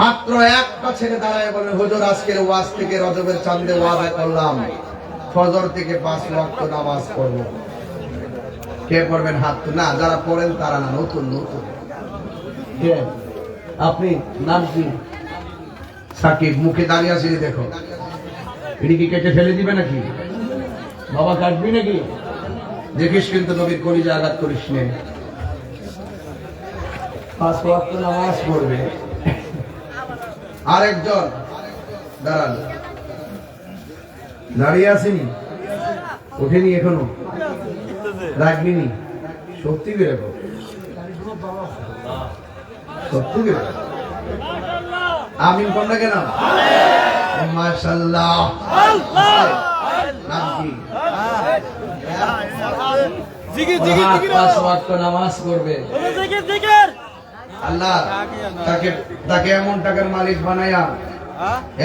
মাত্র একটা ছেলে দাঁড়ায় বলে, হুজুর, আজকের ওয়াজ থেকে রজবের চান্দে ওয়াদা করলাম। ফজর থেকে পাঁচ ওয়াক্ত নামাজ পড়ব। কে পড়বেন হাত না, যারা পড়েন তারা না, নতুন নতুন। আপনি? নাম কি? সাকিব, মুখে দাঁড়িয়ে আছি দেখো। এটি কি কেটে ফেলে দিবে নাকি? বাবা কাটবি নাকি? দেখিস কিন্তু নবীর কলিজা আঘাত করিস নে। পাঁচ ওয়াক্ত নামাজ পড়বে। আরেকজন। দাঁড়ান। দাঁড়িয়ে আসেনি ওঠেনি এখনও? রাখবিনি সত্যি বেরোবো সত্যি বেরোবো আমিন কন্যা কেন? মাশাল্লাহ নাম কি পাঁচ পাঁচ ওয়াক্ত নামাজ জিকির আল্লাহ তাকে তাকে এমন টাকার মালিক বানায়া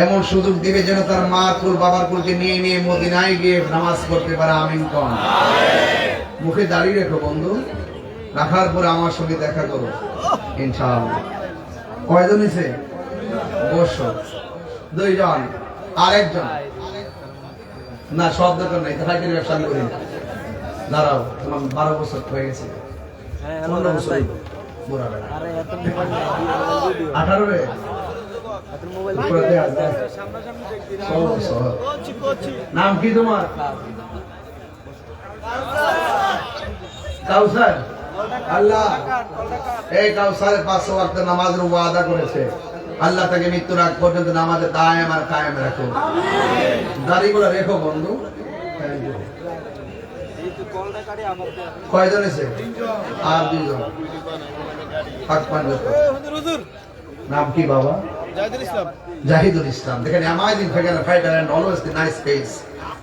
এমন সুযোগ দিবে যেন তার মা কুল বাবার কুলকে নিয়ে নিয়ে মদিনায় গিয়ে নামাজ পড়তে পারে আমিন কন। মুখে দাঁড়িয়ে রেখো বন্ধু রাখার পরে আমার সঙ্গে দেখা করো ইনশাআল্লাহ। কয়জন এসে? বসো। দুইজন আরেকজন? না সব দরকার নাই তাই ব্যবসা করি। দাঁড়াও তোমার বারো বছর হয়ে গেছে। পনেরো বছর। বুড়া বেড়া আরে এত মোবাইল ভিডিও আঠারো রে। এত মোবাইল উপরে দেয়া যায়। সামনাসামনি দেখবি সহজ, সহজ। কোচি কোচি নাম কি তোমার? কাউসার। আল্লাহ। এই কাউসারের পাঁচশো ওয়াক্ত নামাজের ওয়াদা করেছে। আল্লাহ তাকে মৃত্যুর আগ পর্যন্ত নামাজে কায়েম আর কায়েম রাখো। দাড়িগুলো রেখো বন্ধু। কয়জন এসে? আর দুজন নাম কি বাবা? জাহিদুল ইসলাম। জাহিদুল ইসলাম। দেখেন amazing figure fighter and always the nice face.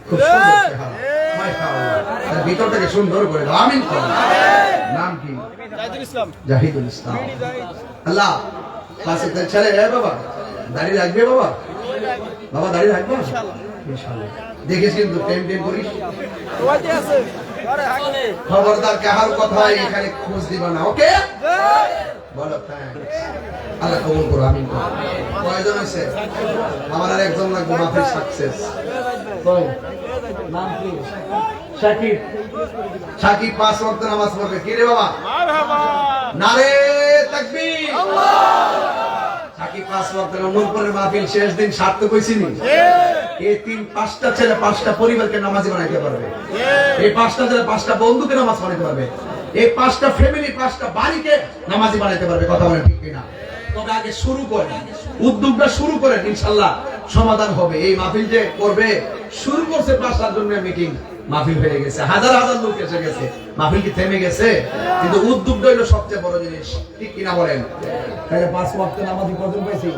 খুব সুন্দর চেহারা। মাশাআল্লাহ তার ভিতরটাকে সুন্দর করে আমিন করুন। নাম কি? জাহিদুল ইসলাম। জাহিদুল ইসলাম। আল্লাহ পাশে তার ছেলে এ বাবা। দাঁড়িয়ে রাখবে বাবা? বাবা দাঁড়িয়ে রাখবে? ইনশাআল্লাহ। দেখিস কিন্তু টেম টেম করিস? আছে। খবরদার কাহার কথাই এখানে খোঁজ দিবা না ওকে? বলো. আল্লাহ কবুল করো করো। কয়জন আছে? আমার আর একজন লাগবে মাফির সাকসেস শাকিব। পাঁচ ওয়াক্ত নামাজ পড়বে। কি রে বাবা? নারে তাকবীর। শাকিব পাঁচ ওয়াক্ত নূরপুরের মাহফিল শেষ দিন এই তিন পাঁচটা ছেলে পাঁচটা পরিবারকে নামাজি বানাইতে পারবে। এই পাঁচটা ছেলে পাঁচটা বন্ধুকে নামাজ বানাইতে পারবে। এই পাঁচটা ফ্যামিলি পাঁচটা বাড়িকে নামাজি বানাইতে পারবে, কথা বলেন ঠিক কিনা? তবে আগে শুরু করেন। উদ্যোগটা শুরু করেন, ইনশাল্লাহ সমাধান হবে। এই মাহফিল যে করবে, শুরু করছে পাঁচটার জন্য মিটিং মাহফিল হয়ে গেছে। হাজার হাজার লোক এসে গেছে। মাহফিল কি থেমে গেছে? কিন্তু উদ্যোগটা হলো সবচেয়ে বড় জিনিস। ঠিক কিনা বলেন? তাহলে পাঁচ ওয়াক্ত নামাজি কজন পাইছি।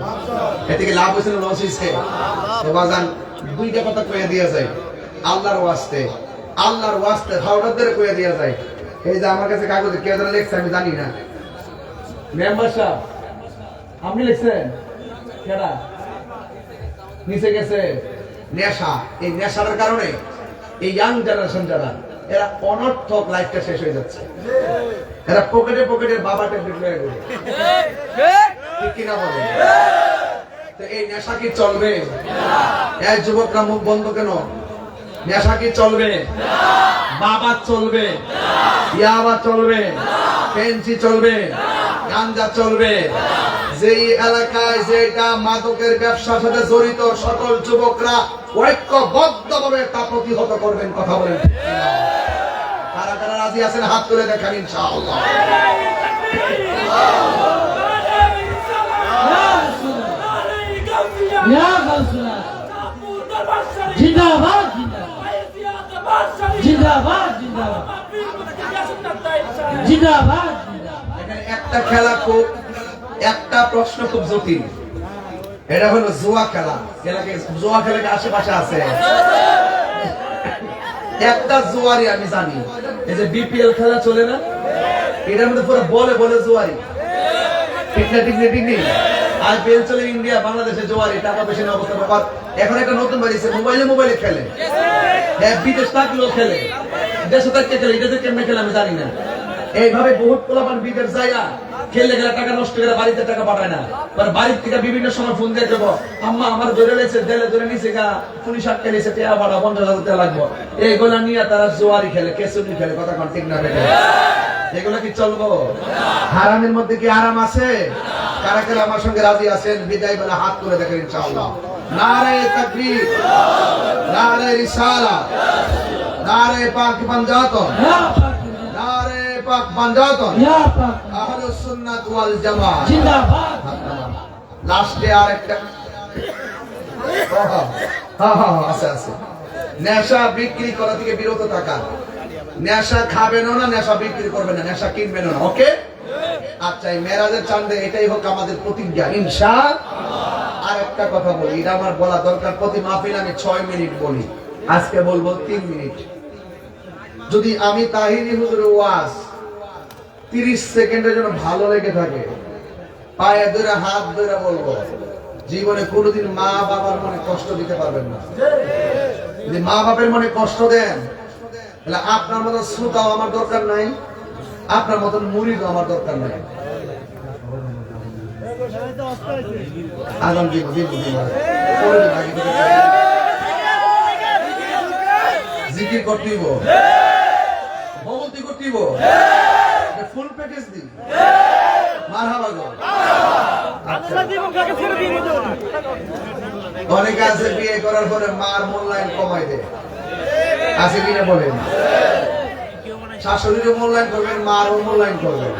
এতে কি লাভ হয়েছে না লস হয়েছে? তো বাজান, দুইটা কথা কয়ে দিয়া যায়। আল্লাহর ওয়াস্তে আল্লাহর ওয়াস্তে হাওড়াদের কয়ে দিয়া যায়। এই যে আমার কাছে কাগজে কে যেন লেখছে আমি জানি না। মেম্বার সাহেব আপনি লিখছেন? কেডা? নিচে গেছে। নেশা। এই নেশার কারণে এই ইয়াং জেনারেশন যারা এরা অনর্থক লাইফটা শেষ হয়ে যাচ্ছে। এরা পকেটে পকেটে বাবা ট্যাবলেট লয়ে ঠিক কিনা বলে তো এই নেশা কি চলবে? এই যুবকরা মুখ বন্ধ কেন? নেশা কি চলবে? বাবা চলবে। ইয়াবা চলবে। পেন্সি চলবে। গাঞ্জা চলবে। যেই এলাকায় যেটা মাদকের ব্যবসার সাথে জড়িত সকল যুবকরা ঐক্যবদ্ধ ভাবে তা প্রতিহত করবেন কথা বলেন? কারা কারা রাজি আছেন? হাত তুলে দেখান ইনশাআল্লাহ। Ya একটা খেলা খুব, একটা প্রশ্ন খুব জটিল। এটা হলো জুয়া খেলা। খেলাকে জুয়া খেলাকে আশেপাশে আছে? একটা জুয়ারি আমি জানি। এই যে বিপিএল খেলা চলে না? এটার মধ্যে পুরো বলে বলে জুয়ারি। ঠিক না, ঠিক ইন্ডিয়া, বাংলাদেশে জোয়ারি টাকা অবস্থা ব্যাপার এখন একটা নতুন বাড়িছে মোবাইলে মোবাইলে খেলে। হ্যাঁ বিদেশ থাকলেও খেলে। দেশে থাকতে খেলে এটা যে কেমনে খেলে আমি জানি না। এইভাবে পোলাপান বিদেশ গেলে টাকা নষ্ট করে বাড়িতে টাকা পাঠায় না। এবার বাড়ির থেকে বিভিন্ন সময় ফোন দিয়ে দেবো আম্মা, আমার ধরে লেছে দেলে ধরে নিচে গা, পুলিশ আটকে নিচে টেয়া ভাড়া পঞ্চাশ হাজার টাকা লাগবো। এইগুলা নিয়ে তারা জোয়ারি খেলে কেসুনি খেলে, কথা ঠিক না এগুলো কি চলবো হারামের মধ্যে কি আরাম আছে কারা কারা আমার সঙ্গে রাজি আছেন বিদায় বেলা হাত তুলে দেখেন ইনশাআল্লাহ নারে তাকবীর নারে রিসালা নারে পাক পাঞ্জাতন Ya Pak. নারে পাক পাঞ্জাতন Pak. আহলুস সুন্নাত ওয়াল জামাত Jindabad. লাস্টে আর একটা হ্যাঁ হ্যাঁ হ্যাঁ আছে আছে নেশা বিক্রি করা থেকে বিরত থাকা নেশা খাবেনও না, নেশা বিক্রি করবেন না, নেশা কিনবেনও না, ওকে? আচ্ছা এই চান্দে এটাই হোক আমাদের প্রতিজ্ঞা আর একটা কথা বলি, এটা আমার বলা দরকার, প্রতি মাহফিল আমি ছয় মিনিট বলি, আজকে বলব তিন মিনিট। যদি আমি তাহিরি হুজুরের ওয়াজ তিরিশ সেকেন্ডের জন্য ভালো লেগে থাকে, পায়ে ধরে, হাত ধরে বলব, জীবনে কোনোদিন মা বাবার মনে কষ্ট দিতে পারবেন না। যদি মা বাবার মনে কষ্ট দেন তাহলে আপনার মতো শ্রোতাও আমার দরকার নাই, আপনার মতন মুড়িদও আমার দরকার নাই। ফুল দি আচ্ছা। অনেকে আছে বিয়ে করার পরে মার মূল্যায়ন কমাই দেয়। আছে কিনা বলেন। শাশুড়িরও মূল্যায়ন করবেন মারও মূল্যায়ন করবেন।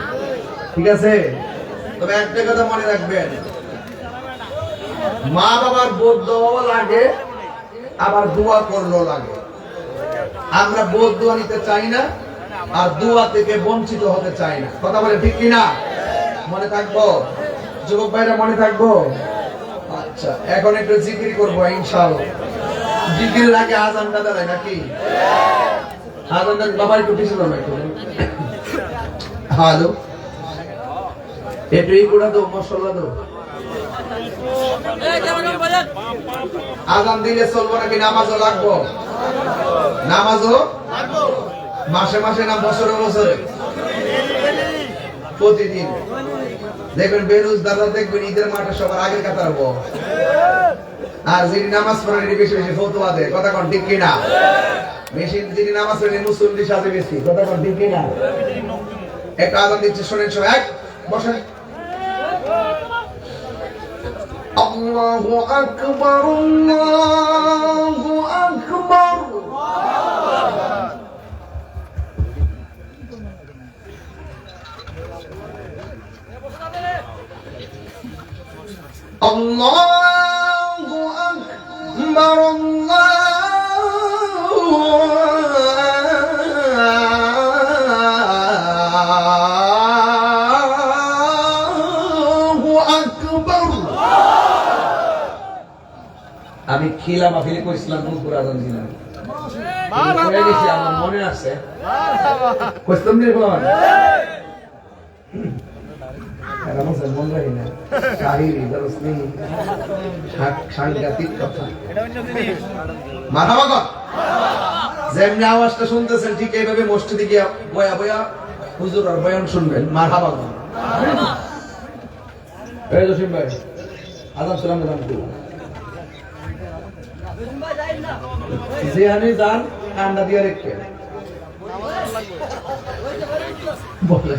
ঠিক আছে? তবে একটা কথা মনে রাখবেন। মা বাবার বোধ দেওয়াও লাগে, আবার দোয়া করলেও লাগে। আমরা বোধ দোয়া নিতে চাই না, আর দোয়া থেকে বঞ্চিত হতে চাই না। কথা বলে ঠিক কিনা? মনে থাকব? যুবক ভাইরা, মনে থাকব? আচ্ছা এখন একটু জিকির করব, ইনশাআল্লাহ। জিকির আগে আজানটা দাঁড়ায় নাকি? আজানটা বাবা একটু পিছনে না একটু হ্যালো? একটু এই গুঁড়া দো মশলা দো আজান দিলে চলবো নাকি নামাজও লাগবো? নামাজও? মাসে মাসে না বছরে বছরে? প্রতিদিন। দেখবেন বেরোজদাররা দেখবেন ঈদের মাঠে সবার আগে কাতার আর যিনি নামাজ পড়েন বেশি বেশি ফতুয়া কথা কন, ঠিক কিনা? বেশি যিনি নামাজ পড়েন মুসল্লি সাথে বেশি। কথা কন, ঠিক কিনা? একটা আজান দিচ্ছে, শোনেন সবাই, এক, বসেন। আল্লাহু আকবার আল্লাহু আকবার। الله أكبر الله أكبر আমি খিলা মাহফিলে কইছিলাম দুপুর আজান দিলাম কয়ে গেছি আমার মনে আছে কইতাম নি রামসে মন রাখি না। কাহিনী দরসনি সাংঘাতিক কথা। মারহাবা কর যেমনি আওয়াজটা শুনতেছেন, ঠিক এইভাবে মসজিদে গিয়া বয়া বয়া হুজুর আর বয়ান শুনবেন। এই জসিম ভাই আদাম সালাম যেখানে যান দিয়ে রেখে। বলে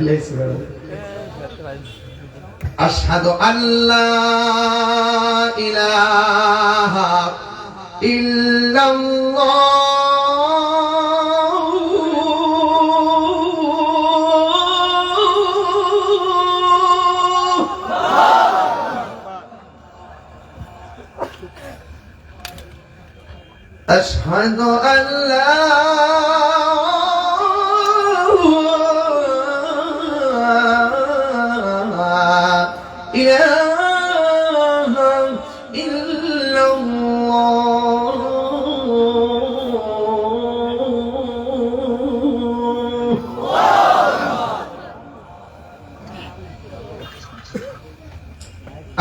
أشهد أن لا إله إلا الله أشهد أن لا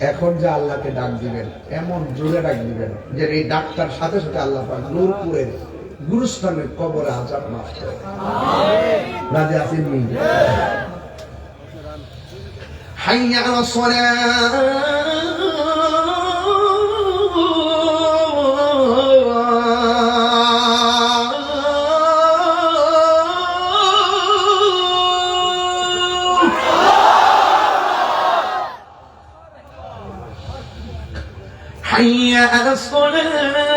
এখন যে আল্লাহকে ডাক দিবেন এমন জোরে ডাক দিবেন যে এই ডাকটার সাথে সাথে আল্লাহ পাক নূরপুরের গুরুস্থানের কবরে আজাব মাফ করে রাজে আসেন নি? حي على الصلاة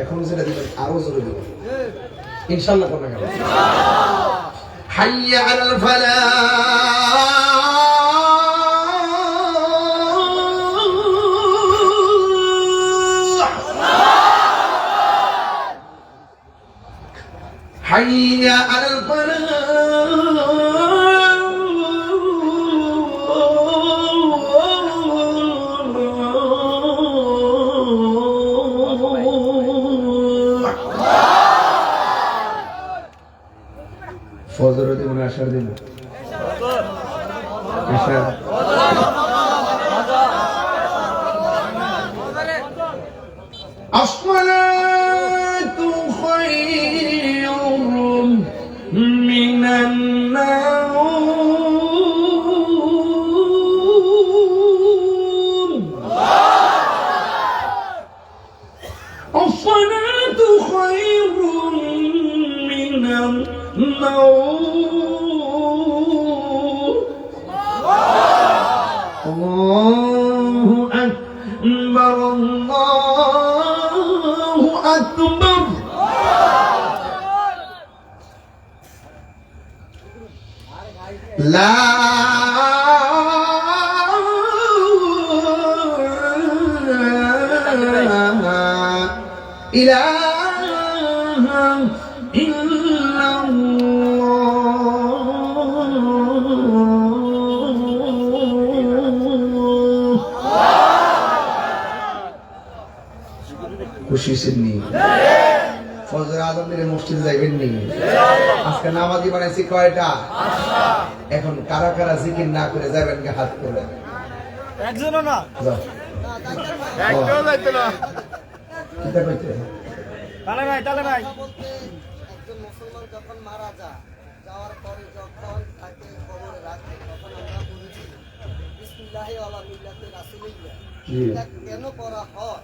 এখন যেটা দিবেন আরো জোরে দিবেন ইনশাল্লাহ কোন গেল حي على حي على الفلاح ফজর দিব না আসার দিব খুশি সিন্নি। ফজর আলমের মসজিদে যাইবেন নি। আজকে নামাজি বানাইছি কয়টা? এখন কারা কারা জিকির না করে যাবেন কে হাত করে? একজনও না। যাও। একটাও যাইতে না। কিতা কইতে? তালে নাই তালে নাই একজন মুসলমান যখন মারা যায় যাওয়ার পরে যখন তাকে কবরে রাখে তখন আমরা বলেছি বিসমিল্লাহি আলা মিল্লাতে রাসূলিল্লাহ কেন করা হয়?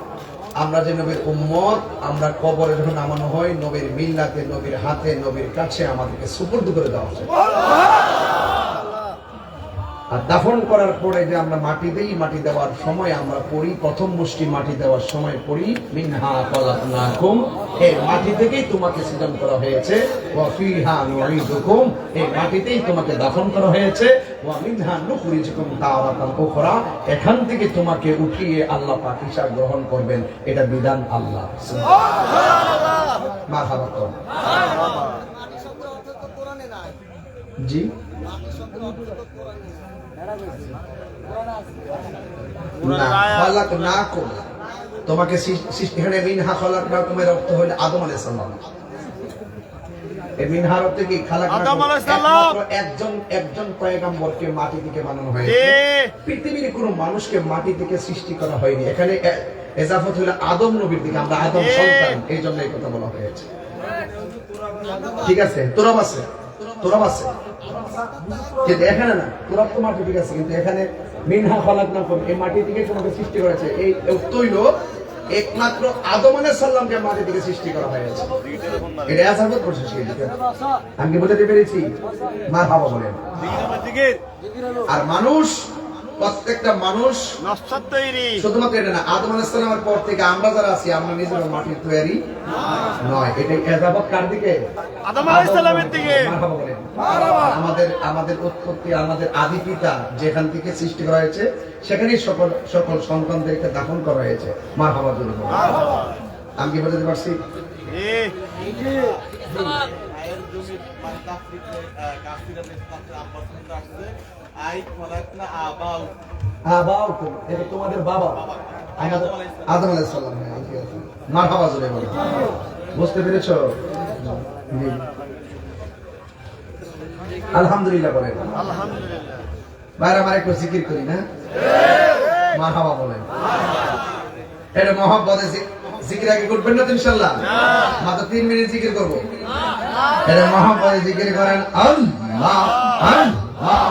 আমরা যে নবীর উম্মত, আমরা কবরে যখন নামানো হয়, নবীর মিল্লাতে, নবীর হাতে, নবীর কাছে আমাদেরকে সুপর্দ করে দেওয়া হয় আর দাফন করার পরে যে আমরা মাটি দেই মাটি দেওয়ার সময় আমরা পড়ি প্রথম মুষ্টি মাটি দেওয়ার সময় পড়ি মিনহা কলাকনাকুম এই মাটি থেকেই তোমাকে সৃজন করা হয়েছে। ওয়া ফিহা নুঈদুকুম। এই মাটিতেই তোমাকে দাফন করা হয়েছে। ওয়া মিনহা নুখরিজুকুম তাওরাতান উখরা। এখান থেকে তোমাকে উঠিয়ে আল্লাহ পাক হিসাব গ্রহণ করবেন। এটা বিধান আল্লাহ। সুবহানাল্লাহ। মারহাবা জি? না তোমাকে মিনহা খলাকনাকুমের অর্থ আদম আলাইহিস সালাম মিনহার অর্থ কি? খালাকনাকুম। আদম আলাইহিস সালাম। একমাত্র একজন একজন পয়গাম্বরকে মাটি থেকে বানানো হয়েছে। পৃথিবীর কোন মানুষকে মাটি থেকে সৃষ্টি করা হয়নি। এখানে এজাফত হলো আদম নবীর দিকে। আমরা আদম। সন্তান এই জন্য এই কথা বলা হয়েছে। ঠিক আছে? তোরাব আছে? তোরাব আছে? এখানে না মাটি ঠিক আছে কিন্তু এখানে মিনহা খলাক না এই মাটি থেকে তোমাকে সৃষ্টি করেছে। এই তৈল একমাত্র আদম সাল্লামকে মাটি থেকে সৃষ্টি করা হয়েছে। এটা আসাবত করছে সেই দিকে আমি কি বোঝাতে পেরেছি? মা বাবা বলেন। আর মানুষ প্রত্যেকটা মানুষ তৈরি। শুধুমাত্র এটা না আদম আলাইসালামের পর থেকে আমরা যারা আছি আমরা নিজেরা মাটির তৈরি নয়। এটা এজাবত কার দিকে? আদম আলাইহিস দিকে। আমাদের আমাদের উৎপত্তি আমাদের আদি পিতা যেখান থেকে সৃষ্টি করা হয়েছে সেখানেই সকল সকল সন্তানদেরকে দাফন করা হয়েছে। মার হওয়ার জন্য আমি কি বোঝাতে পারছি? এ আবাও তুমি, এটা তোমাদের বাবা। আদম আলাইহিস সালাম। হ্যাঁ, ঠিক আছে। মারহাবা জোরে বলো। বুঝতে পেরেছ? আলহামদুলিল্লাহ বলেন। আলহামদুলিল্লাহ। আমার একটু জিকির করি না? মারহাবা বলেন। এটা মহব্বতে জি- জিকির আগে করবেন না তো ইনশাল্লাহ মাত্র তিন মিনিট জিকির করব। এটা মহব্বতে জিকির করেন আল্লাহ আল্লাহ।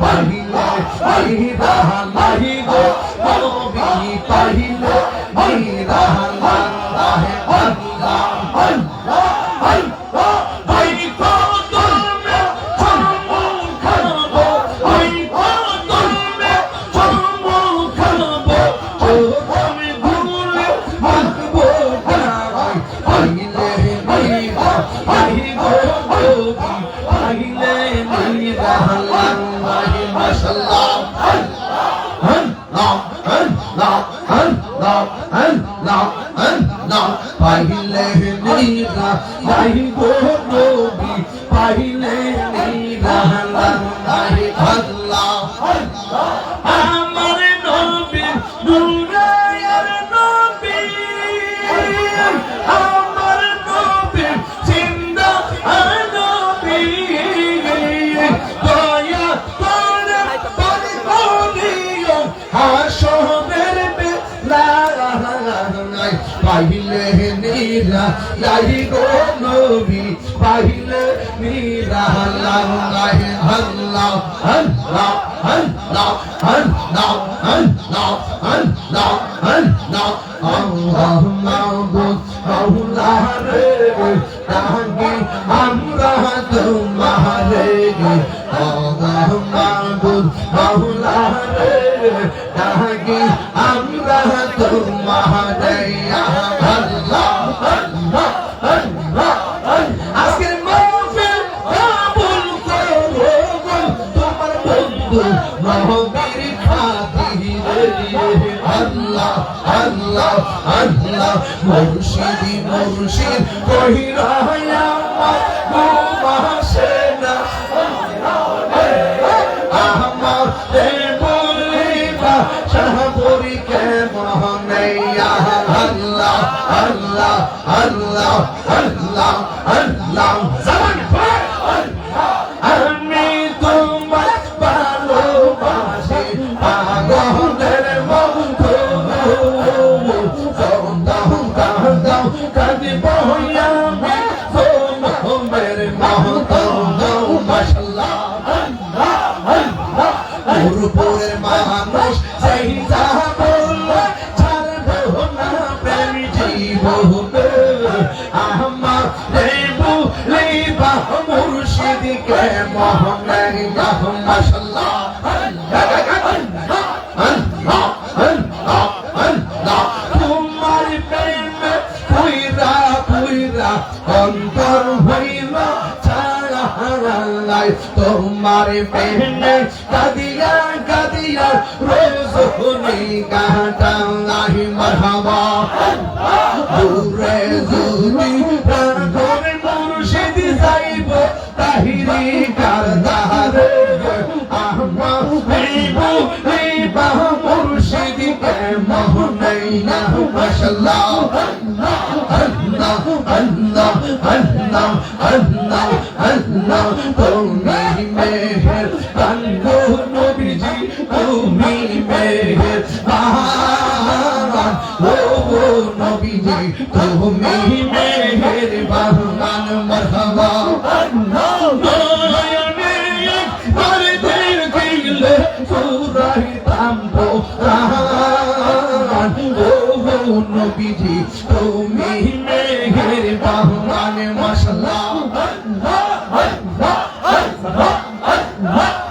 পাহিলে আজকের মাহফিল কবুল করো তোমার বন্ধু নবীর খাতিরে আল্লাহ আল্লাহ আল্লাহ মুর্শিদি মুর্শিদ কহিরা কাঁদিব হইয়া তুমি মেহেরবান তুমি মেঘের বাহমান মশলা আল্লাহ আল্লাহ আল্লাহ আল্লাহ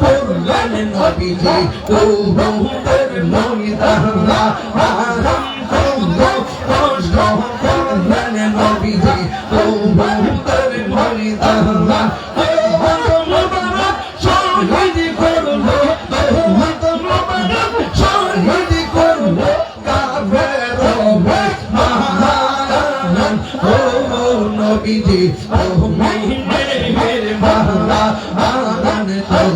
করলেন নবীজি গৌরব করলেন তাহা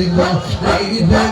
the